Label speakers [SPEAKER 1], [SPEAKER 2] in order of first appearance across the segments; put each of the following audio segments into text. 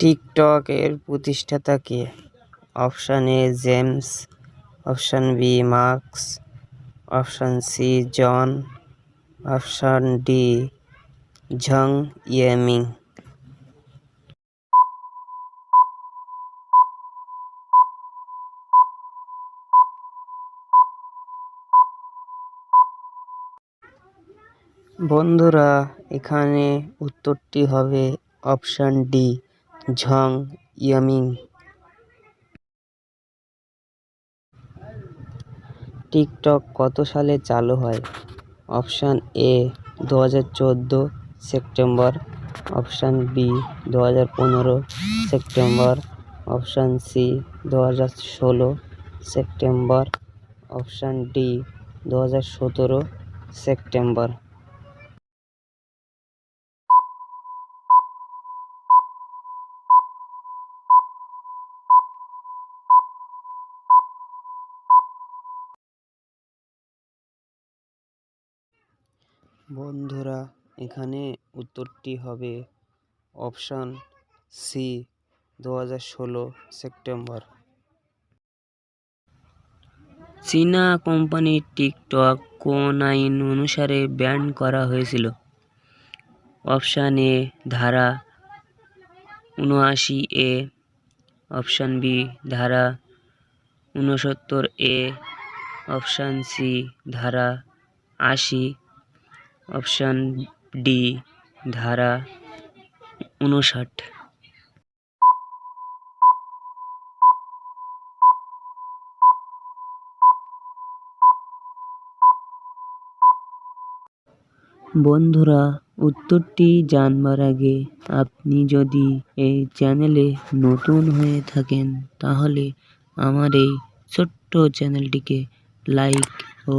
[SPEAKER 1] TikTok এর প্রতিষ্ঠাতা কে? Option A, James. Option B, Marks. Option C, John. Option D, Zhang Yiming. বন্ধুরা, এখানে উত্তরটি হবে option D. Zhang, Yiming. TikTok কত সালে চালু হয়? অপশান এ দু হাজার চোদ্দ সেপ্টেম্বর। অপশান বি দু হাজার পনেরো সেপ্টেম্বর। অপশান সি দু হাজার ষোলো সেপ্টেম্বর। অপশান ডি দু হাজার সতেরো সেপ্টেম্বর। বন্ধুরা, এখানে উত্তরটি হবে অপশান সি দু হাজার ষোলো সেপ্টেম্বর। চীনা কোম্পানি টিকটক কোন আইন অনুসারে ব্যান করা হয়েছিল? অপশান এ, ধারা উনআশি এ। অপশান বি, ধারা ঊনসত্তর এ। অপশান সি, ধারা আশি। অপশান ডি, ধারা উনষাট বন্ধুরা, উত্তরটি জানবার আগে আপনি যদি এই চ্যানেলে নতুন হয়ে থাকেন, তাহলে আমার এই ছোট্ট চ্যানেলটিকে লাইক ও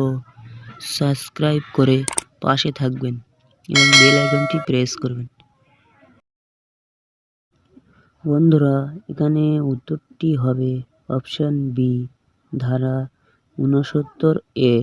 [SPEAKER 1] সাবস্ক্রাইব করে পাশে থাকবেন এবং বেল আইকনটি প্রেস করবেন। বন্ধুরা, এখানে উত্তরটি হবে অপশান বি, ধারা ঊনসত্তর এ।